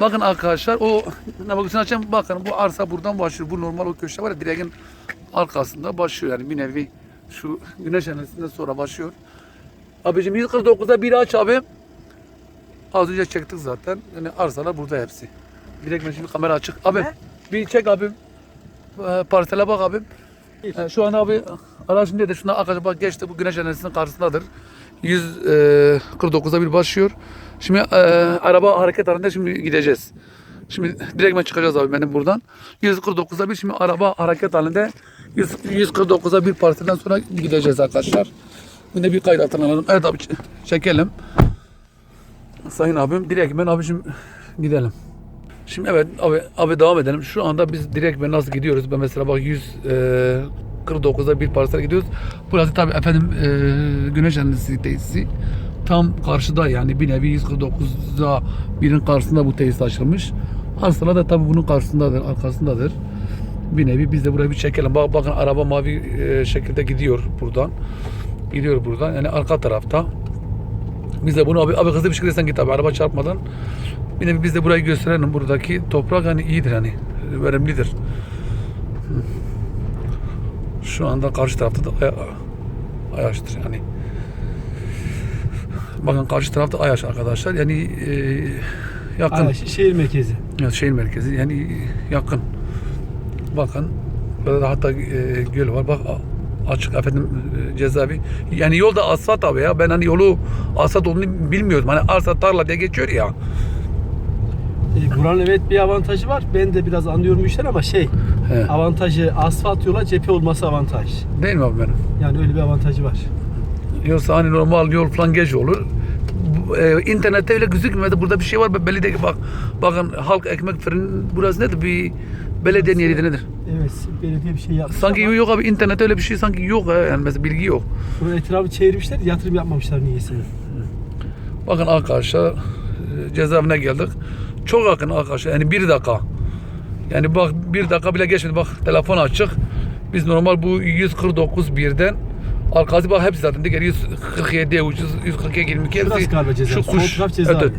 Bakın arkadaşlar o navigasyon açacağım. Bakın bu arsa buradan başlıyor. Bu normal o köşe var ya direğin arkasında başlıyor yani bir nevi şu güneş enerjisinden sonra başlıyor. Abicim 149'da bir aç abim. Az önce çektik zaten. Yani arsalar burada hepsi. Direkt ben şimdi kamera açık. Abim bir çek abim. Ee, Parsele bak abim. Ee, şu an abi aracın dedi şuna bak geçti bu güneş enerjisinin karşısındadır. 149'da bir başlıyor. Şimdi e, araba hareket halinde şimdi gideceğiz. Şimdi direkt ben çıkacağız abi benim buradan. 149'da bir şimdi araba hareket halinde 100, 149'da bir partiden sonra gideceğiz arkadaşlar. Yine bir kayıt alalım. Evet abi çekelim. Sayın abim direkt ben abicim gidelim. Şimdi evet abi, abi devam edelim. Şu anda biz direkt ben nasıl gidiyoruz? Ben mesela bak 149'da bir parsel gidiyoruz. Burası tabii efendim e, güneş enerjisi tesisi. Tam karşıda yani bir nevi 149'da birin karşısında bu tesis açılmış. Arsalar da tabii bunun karşısındadır, arkasındadır. Bir nevi biz de burayı bir çekelim. Bak, bakın araba mavi e, şekilde gidiyor buradan. Gidiyor buradan. Yani arka tarafta. Biz de bunu abi, abi hızlı bir şekilde sen git abi araba çarpmadan. Bir de biz de burayı gösterelim. Buradaki toprak hani iyidir hani. Verimlidir. Şu anda karşı tarafta da aya, Ayaş'tır yani. Bakın karşı tarafta Ayaş arkadaşlar. Yani e, yakın. Ayaş, şehir merkezi. Evet, şehir merkezi yani yakın. Bakın burada da hatta e, göl var. Bak açık efendim e, cezaevi. Yani yolda asfalt abi ya. Ben hani yolu asfalt olduğunu bilmiyordum. Hani arsa tarla diye geçiyor ya. E, buranın evet bir avantajı var. Ben de biraz anlıyorum işler ama şey He. avantajı asfalt yola cephe olması avantaj. Değil mi abi benim? Yani öyle bir avantajı var. Yoksa hani normal yol falan geç olur. Bu, E, internette öyle gözükmedi. Burada bir şey var. Belediye bak. Bakın halk ekmek fırın burası nedir? Bir belediyenin yeriydi nedir? Evet belediye bir şey yapmış Sanki ama yok abi internette öyle bir şey sanki yok. he. Yani mesela bilgi yok. bunun etrafı çevirmişler yatırım yapmamışlar niyeyse. Bakın arkadaşlar e, cezaevine geldik. Çok yakın arkadaşlar yani bir dakika. Yani bak bir dakika bile geçmedi bak telefon açık. Biz normal bu 149 birden arkası bak hepsi zaten diğer 147 100 142 22 Şurası hepsi şu kuş evet,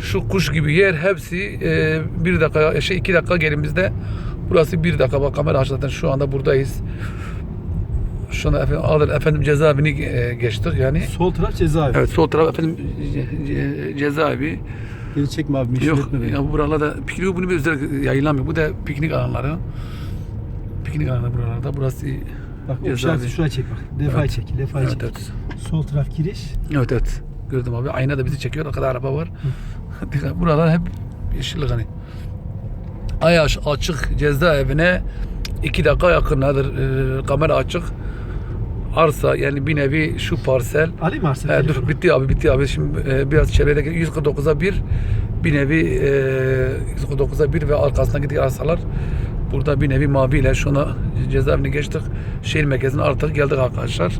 şu kuş gibi yer hepsi e, bir dakika şey iki dakika gerimizde burası bir dakika bak kamera zaten şu anda buradayız. Şu anda efendim, Adil efendim cezaevini e, geçtik yani. Sol taraf cezaevi. Evet sol taraf efendim ce- ce- cezaevi. Beni çekme abi meşhur Yok etme beni. ya bu buralarda piknik bunu bir özel yayınlamıyor. Bu da piknik alanları. Piknik alanları buralarda. Burası Bak o cezaevi. işareti çek bak. Lefayı Evet. çek. Lefayı Evet, çek. evet. Sol taraf giriş. Evet evet. Gördüm abi. Ayna da bizi çekiyor. Arkada araba var. Dikkat, Buralar hep yeşillik hani. Ayaş açık cezaevine iki dakika yakındadır. Ee, kamera açık. Arsa yani bir nevi şu parsel. Alayım mı He, telefonu? dur bitti abi bitti abi. Şimdi e, biraz çevredeki 149'a bir bir nevi e, 149'a bir ve arkasına gidip arsalar burada bir nevi maviyle şuna cezaevine geçtik. Şehir merkezine artık geldik arkadaşlar.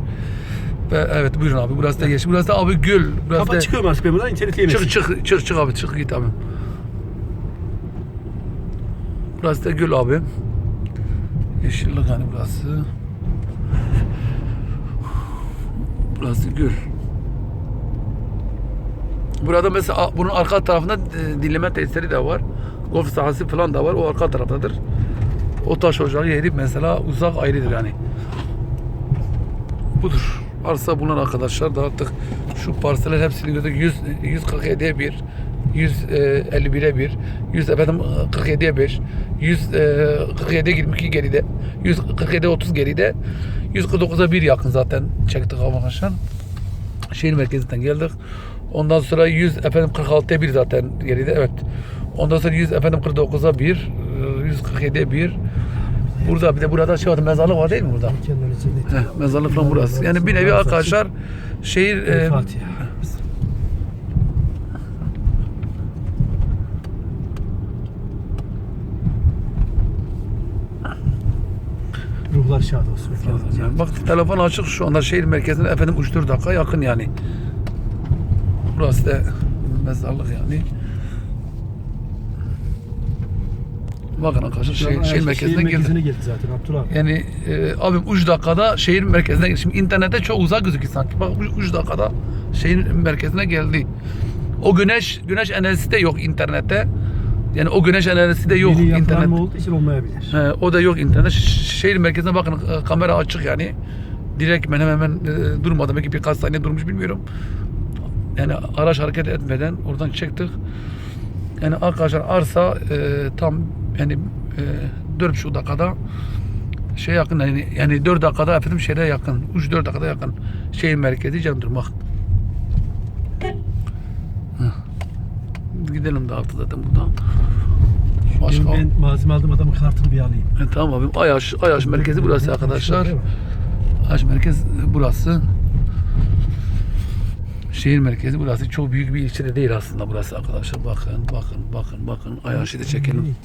Ve evet buyurun abi burası da yeşil burası da abi göl burası Kapat da çıkıyorum artık ben buradan internete yemesin. çık çık çık çık abi çık git abi. Burası da göl abi. Yeşillik hani burası burası göl Burada mesela bunun arka tarafında e, dinleme tesisleri de var. Golf sahası falan da var. O arka taraftadır. O taş ocağı yeri mesela uzak ayrıdır yani. Budur. Arsa bunlar arkadaşlar da artık şu parseller hepsini gördük. 100, 147'ye 1, 151'e 1, 100 efendim 47'ye 5, 147'ye 22 geride, 147'ye 30 geride, 149'a 1 yakın zaten çektik arkadaşlar şehir merkezinden geldik. Ondan sonra 100 efendim 46'ya 1 zaten geride evet. Ondan sonra 100 efendim 49'a 1, 147'ye 1. Burada bir de burada şey var mezarlık var değil mi burada? Heh, mezarlık falan burası. Yani bir nevi arkadaşlar şehir e, Ruhlar şad olsun. yani bak telefon açık şu anda şehir merkezine efendim 3-4 dakika yakın yani. Burası da mezarlık yani. Bakın arkadaşlar şehir, Şehir, şehir merkezine geldi zaten Abdullah. Yani e, abim 3 dakikada şehir merkezine geldi. Şimdi internette çok uzak gözüküyor sanki. Bak 3 dakikada şehir merkezine geldi. O güneş güneş enerjisi de yok internette. Yani o güneş enerjisi de yok Yeni internet. olduğu için olmayabilir. He, o da yok internet. Şehir merkezine bakın e, kamera açık yani. Direkt hemen hemen e, durmadı. Belki birkaç saniye durmuş bilmiyorum. Yani araç hareket etmeden oradan çıktık. Yani arkadaşlar arsa e, tam yani e, 4,5 dakikada şey yakın yani, yani 4 dakikada efendim şehre yakın. 3-4 dakikada yakın. Şehir merkezi Candırmak. Gidelim de artık zaten buradan. Başka. Ben, malzeme aldım adamın kartını bir alayım. E, tamam abim. Ayaş, Ayaş merkezi burası arkadaşlar. Ayaş merkez burası. Şehir merkezi burası. Çok büyük bir ilçe de değil aslında burası arkadaşlar. Bakın, bakın, bakın, bakın. Ayaş'ı da çekelim.